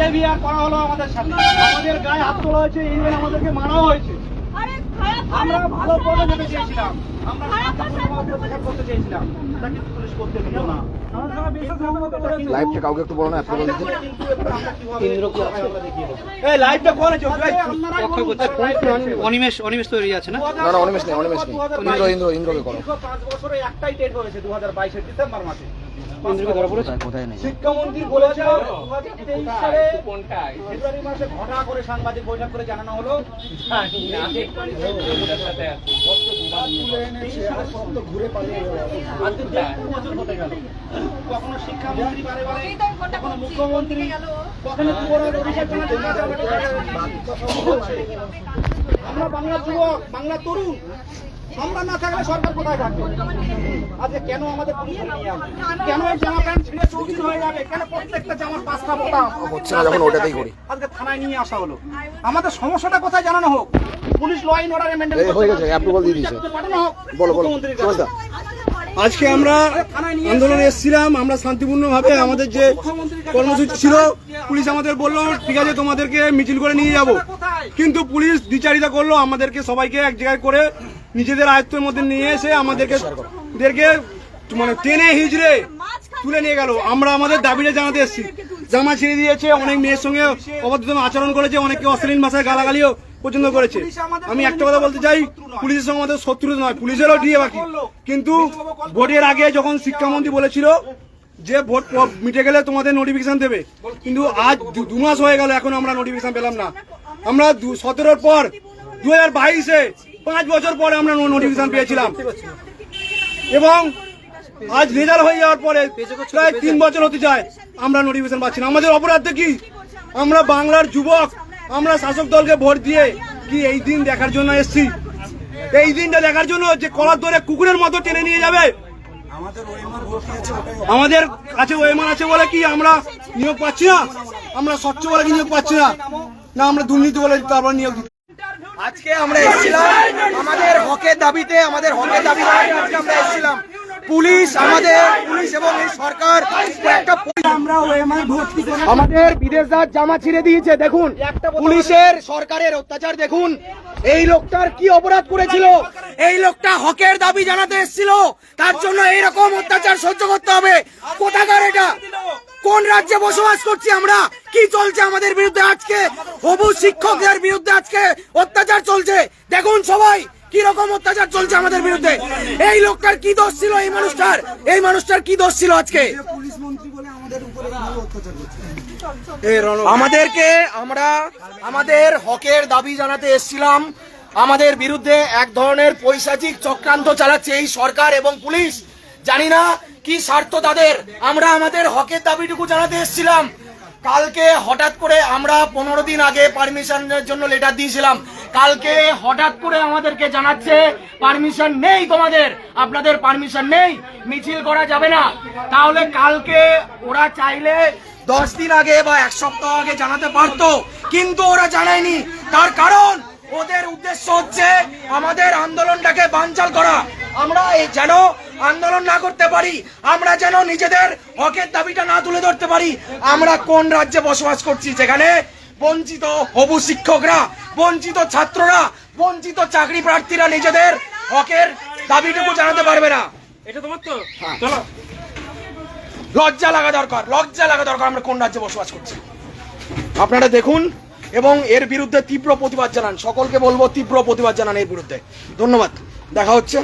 Behaviour করা হলো আমাদের সাথে। আমাদের গায়ে হাত তোলা হয়েছে ইভেন আমাদেরকে মারাও হয়েছে। আমরা ভালো যেতে চেয়েছিলাম। আমরা খারাপ ভাষায় কথা শান্তিপূর্ণভাবে প্রতিবাদ করতে চেয়েছিলাম। পুলিশ করতে দিল না। লাইভটা কাউকে একটু বলো না একটু বলো এই লাইভটা কোন অনিমেষ অনিমেষ তৈরি আছে না? না না অনিমেষ নেই অনিমেষ নেই। ইন্দ্র ইন্দ্র ইন্দ্রকে করো পাঁচ বছরে একটাই টেট হয়েছে দু হাজার বাইশের ডিসেম্বর মাসে। ইন্দ্রকে ধরা পড়েছে? কোথায় নেই? শিক্ষামন্ত্রী বলেছে দু হাজার তেইশ সালে ফেব্রুয়ারি মাসে ঘটা করে সাংবাদিক বৈঠক করে জানানো হলো। কখনো শিক্ষামন্ত্রী বারে বারে কখনো মুখ্যমন্ত্রী কখনো যুবরাজ অভিষেক আমরা বাংলা যুবক বাংলার তরুণ আমরা না থাকলে সরকার কোথায় থাকবে? কেন আমাদের পুলিশ নিয়ে আসবে? কেন এই জামা প্যান্ট ছিঁড়ে চৌচির হয়ে যাবে? কেন প্রত্যেকটা জামার পাঁচটা বোতাম হচ্ছে না যখন ওটাতেই করি। আজকে থানায় নিয়ে আসা হলো। আমাদের সমস্যাটা কোথায় জানানো হোক? পুলিশ ল অর্ডার মেনটেন হয়ে গেছে, approval দিয়ে দিয়েছে। বলো বলো আজকে আমরা আন্দোলনে এসেছিলাম আমরা শান্তিপূর্ণভাবে আমাদের যে কর্মসূচি ছিল পুলিশ আমাদের বলল ঠিক আছে তোমাদেরকে মিছিল করে নিয়ে যাব। কিন্তু পুলিশ দ্বিচারিতা করল আমাদেরকে সবাইকে এক জায়গায় করে নিজেদের আয়ত্তের মধ্যে নিয়ে এসে আমাদেরকে মানে টেনে হিজড়ে তুলে নিয়ে গেল। আমরা আমাদের দাবিটা জানাতে এসেছি। জামা ছিঁড়ে দিয়েছে, অনেক মেয়ের সঙ্গে অবাধ্যতম আচরণ করেছে অনেকে অশ্লীল ভাষায় গালাগালিও পর্যন্ত করেছে। আমি একটা কথা বলতে চাই, পুলিশের সঙ্গে আমাদের শত্রু নয়, পুলিশেরও দিয়ে বাকি। কিন্তু ভোটের আগে যখন শিক্ষামন্ত্রী বলেছিল যে ভোট মিটে গেলে তোমাদের নোটিফিকেশন দেবে, কিন্তু আজ দু- মাস হয়ে গেল, এখন আমরা নোটিফিকেশন পেলাম না। আমরা সতেরোর পর দু হাজার বাইশে, পাঁচ বছর পরে আমরা নোটিফিকেশন পেয়েছিলাম। এবং আজ রেজাল্ট হয়ে যাওয়ার পরে প্রায় তিন বছর হতে যায়। আমরা নোটিফিকেশন পাচ্ছি না। আমাদের অপরাধটা কি? আমরা বাংলার যুবক, আমরা শাসক দলকে ভোট দিয়ে কি এই দিন দেখার জন্য এসেছি? এই দিনটা দেখার জন্য যে কলার ধরে কুকুরের মতো টেনে নিয়ে যাবে। আমাদের কাছে ওয়েমান আছে বলে কি আমরা নিয়োগ পাচ্ছি না? আমরা স্বচ্ছ বলে কি নিয়োগ পাচ্ছি না? না, আমরা দুর্নীতি বলে তারপর নিয়োগ আজকে আমরা এসেছিলাম। আমাদের হকের দাবিতে, আমাদের হকের দাবি জানাতে আজকে আমরা এসেছিলাম। পুলিশ আমাদের পুলিশ এবং এই সরকার একটা আমরা ওএমআই ভর্তি করে আমাদের বিদেশ যাওয়ার জামা ছিঁড়ে দিয়েছে দেখুন। পুলিশের সরকারের অত্যাচার দেখুন। এই লোকটার কি অপরাধ করেছিল? এই লোকটা হকের দাবি জানাতে এসেছিল। তার জন্য এইরকম অত্যাচার সহ্য করতে হবে। কোথাকার এটা? কোন রাজ্যে বসবাস করছি আমরা? কি চলছে আমাদের বিরুদ্ধে আজকে? হবু শিক্ষকদের বিরুদ্ধে আজকে অত্যাচার চলছে। দেখুন সবাই কি রকম অত্যাচার চলছে আমাদের বিরুদ্ধে? এই লোকটার কি দোষ ছিল এই মানুষটার? এই মানুষটার কি দোষ ছিল আজকে? আমাদেরকে আমরা আমাদের হকের দাবি জানাতে এসেছিলাম। আমাদের বিরুদ্ধে এক ধরনের পৈশাচিক চক্রান্ত চালাচ্ছে এই সরকার এবং পুলিশ। জানি না কি স্বার্থ তাদের। আমরা আমাদের হকের দাবিটুকু জানাতে এসেছিলাম। কালকে হঠাৎ করে আমরা পনেরো দিন আগে পারমিশনের জন্য লেটার দিয়েছিলাম। কালকে হঠাৎ করে আমাদেরকে জানাচ্ছে, পারমিশন নেই তোমাদের। আপনাদের পারমিশন নেই, মিছিল করা যাবে না। তাহলে কালকে ওরা চাইলে দশ দিন আগে বা এক সপ্তাহ আগে জানাতে পারতো, কিন্তু ওরা জানায়নি। তার কারণ, ওদের উদ্দেশ্য হচ্ছে আমাদের আন্দোলনটাকে বানচাল করা। আমরা এই যেন আন্দোলন না করতে পারি, আমরা যেন নিজেদের হকের দাবিটা না তুলে ধরতে পারি। আমরা কোন রাজ্যে বসবাস করছি? যেখানে বঞ্চিত হবু শিক্ষকরা বঞ্চিত ছাত্ররা বঞ্চিত চাকরি প্রার্থীরা নিজেদের হকের দাবিটুকু জানাতে পারবে না। এটা তোমার তো? লজ্জা লাগা দরকার লজ্জা লাগা দরকার আমরা কোন রাজ্যে বসবাস করছি। আপনারা দেখুন এবং এর বিরুদ্ধে তীব্র প্রতিবাদ জানান। সকলকে বলব তীব্র প্রতিবাদ জানান এর বিরুদ্ধে। ধন্যবাদ। দেখা হচ্ছে।